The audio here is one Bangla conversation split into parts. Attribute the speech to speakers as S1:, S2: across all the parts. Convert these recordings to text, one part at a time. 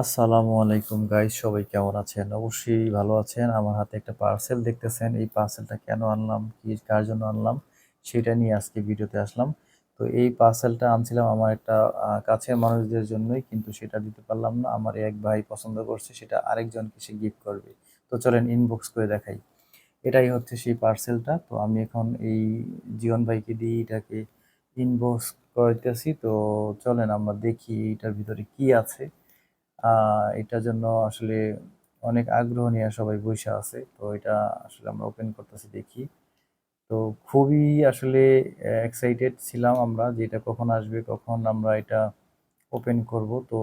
S1: আসসালামু আলাইকুম গাইস সবাই কেমন আছেন? অবশ্যই ভালো আছেন। আমার হাতে একটা পার্সেল দেখতেছেন। এই পার্সেলটা কেন আনলাম? কি, কার জন্য আনলাম? সেটা নিয়ে আজকে ভিডিওতে আসলাম। তো এই পার্সেলটা আনছিলাম আমার একটা কাছের মানুষদের জন্যই, কিন্তু সেটা দিতে পারলাম না। আমার এক ভাই পছন্দ করছে, সেটা আরেকজনকে সে গিফট করবে। তো চলেন ইনবক্স করে দেখাই। এটাই হচ্ছে সেই পার্সেলটা তো আমি এখন এই জীবন ভাইকে দিয়ে এটাকে ইনবক্স করতেছি তো চলেন আমরা দেখি এটার ভিতরে কি আছে। এটার জন্য আসলে অনেক আগ্রহ নিয়ে সবাই বসে আছে। তো এটা আসলে আমরা ওপেন করতেছি দেখি। তো খুবই আসলে এক্সাইটেড ছিলাম আমরা যে এটা কখন আসবে, কখন আমরা এটা ওপেন করব। তো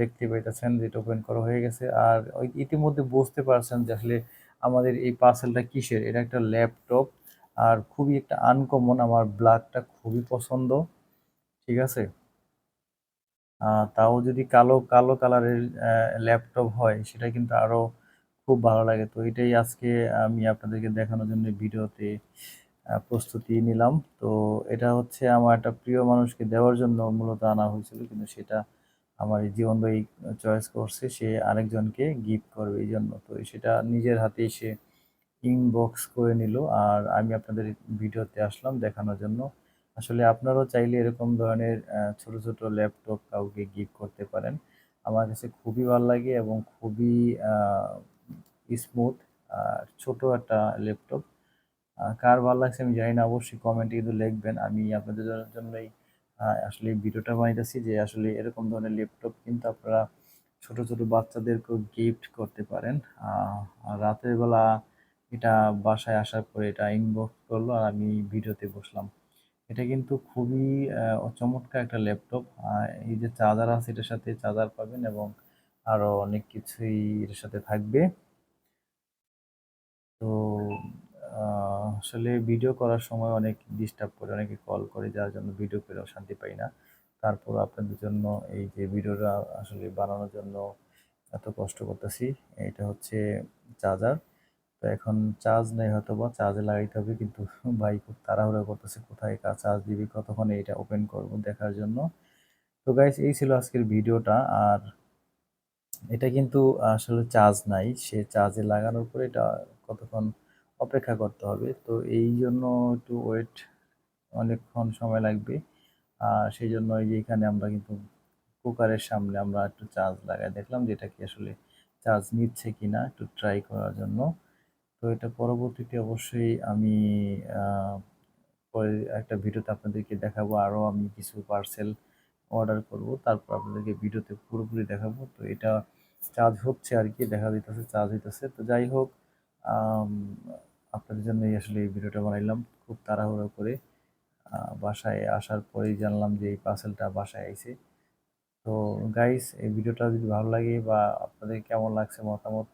S1: দেখতে পাইতেছেন যে এটা ওপেন করা হয়ে গেছে। আর ইতিমধ্যে বুঝতে পারছেন যে আসলে আমাদের এই পার্সেলটা কিসের? এটা একটা ল্যাপটপ আর খুবই একটা আনকমন আমার ব্ল্যাকটা খুবই পছন্দ। ঠিক আছে? তাও যদি কালো কালো কালারের ল্যাপটপ হয়, সেটা কিন্তু আরও খুব ভালো লাগে। তো এটাই আজকে আমি আপনাদেরকে দেখানোর জন্য ভিডিওতে প্রস্তুতি নিলাম। তো এটা হচ্ছে আমার একটা প্রিয় মানুষকে দেওয়ার জন্য মূলত আনা হয়েছিল, কিন্তু সেটা আমার এই জীবন ভাই চয়েস করছে। সে আরেকজনকে গিফট করবে এই জন্য। তো সেটা নিজের হাতেই সে ইনবক্স করে নিল। আর আমি আপনাদের ভিডিওতে আসলাম দেখানোর জন্য। আসলে আপনারাও চাইলে এরকম ধরনের ছোট ছোট ল্যাপটপ কাউকে গিফট করতে পারেন। আমার কাছে খুবই ভালো লাগে এবং খুবই স্মুথ আর ছোট একটা ল্যাপটপ কার ভালো লাগছে আমি জানি না, অবশ্যই কমেন্টে কিন্তু লিখবেন। আমি আপনাদের জন্যই আসলে ভিডিওটা বানাইতেছি যে আসলে এরকম ধরনের ল্যাপটপ কিন্তু আপনারা ছোট ছোট বাচ্চাদেরকেও গিফট করতে পারেন। রাতের বেলা এটা বাসায় আসার পরে এটা ইনবক্স করল আর আমি ভিডিওতে বসলাম। এটা কিন্তু খুবই চমৎকার একটা ল্যাপটপ। এই যে চার্জার আছে, এটার সাথে চার্জার পাবেন এবং আরও অনেক কিছুই এর সাথে থাকবে। তো আসলে ভিডিও করার সময় অনেক ডিস্টার্ব করে, অনেকে কল করে, যার জন্য ভিডিও করেও শান্তি পাই না। তারপর আপনাদের জন্য এই যে ভিডিওটা আসলে বানানোর জন্য এত কষ্ট করতেছি, এটা হচ্ছে চার্জার। তো এখন চার্জ নেই হয়তো বা চার্জে লাগাইতে হবে, কিন্তু ভাই খুব তাড়াহুড়ো করতেছে, কোথায় কাজ চার্জ দিবি, কতক্ষণে এটা ওপেন করব দেখার জন্য। তো গাইস এই ছিল আজকের ভিডিওটা, আর এটা কিন্তু আসলে চার্জ নাই, সে চার্জে লাগানোর পরে এটা কতক্ষণ অপেক্ষা করতে হবে, তো এই জন্য একটু ওয়েট অনেকক্ষণ সময় লাগবে, আর সেই জন্য এই যে এখানে আমরা কিন্তু কুকারের সামনে আমরা একটু চার্জ লাগাই, দেখলাম যে এটা কি আসলে চার্জ নিচ্ছে কিনা, একটু ট্রাই করার জন্য। তো এটা পরবর্তীতে অবশ্যই আমি একটা ভিডিওতে আপনাদেরকে দেখাবো। আরও আমি কিছু পার্সেল অর্ডার করব। তারপর আপনাদেরকে ভিডিওতে পুরোপুরি দেখাবো। তো এটা চার্জ হচ্ছে আর কি, দেখা দিতেছে চার্জ হইতেছে। তো যাই হোক আপনাদের জন্যই আসলে এই ভিডিওটা বানাইলাম খুব তাড়াহুড়ো করে। বাসায় আসার পরেই জানলাম যে এই পার্সেলটা বাসায় আইছে। তো গাইস এই ভিডিওটা যদি ভালো লাগে বা আপনাদের কেমন লাগছে মতামত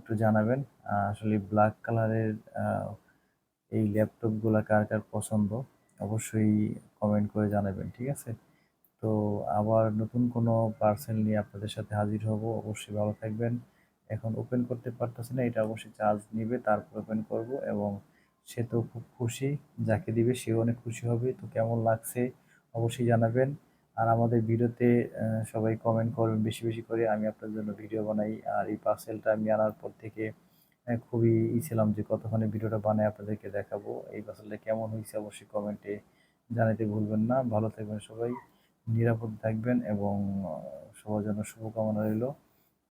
S1: একটু জানাবেন আসলে ব্ল্যাক কালারের এই ল্যাপটপগুলো কার কার পছন্দ? অবশ্যই কমেন্ট করে জানাবেন, ঠিক আছে? তো আবার নতুন কোনো পার্সেল নিয়ে আপনাদের সাথে হাজির হব, অবশ্যই ভালো থাকবেন। এখন ওপেন করতে পারতেছি না, এটা অবশ্যই চার্জ নিবে, তারপর ওপেন করব এবং সে তো খুব খুশি, যাকে দিবে সেও অনেক খুশি হবে, তো কেমন লাগছে অবশ্যই জানাবেন। আর আমাদের ভিডিওতে সবাই কমেন্ট করবেন, বেশি বেশি করে আমি আপনার জন্য ভিডিও বানাই। আর এই পার্সেলটা আমি আনার পর থেকে খুবই ই ছিলাম যে কতক্ষণে ভিডিওটা বানাই আপনাদেরকে দেখাবো। এই পার্সেলটা কেমন হয়েছে অবশ্যই কমেন্টে জানাতে ভুলবেন না। ভালো থাকবেন সবাই, নিরাপদ থাকবেন এবং সবার জন্য শুভকামনা রইল।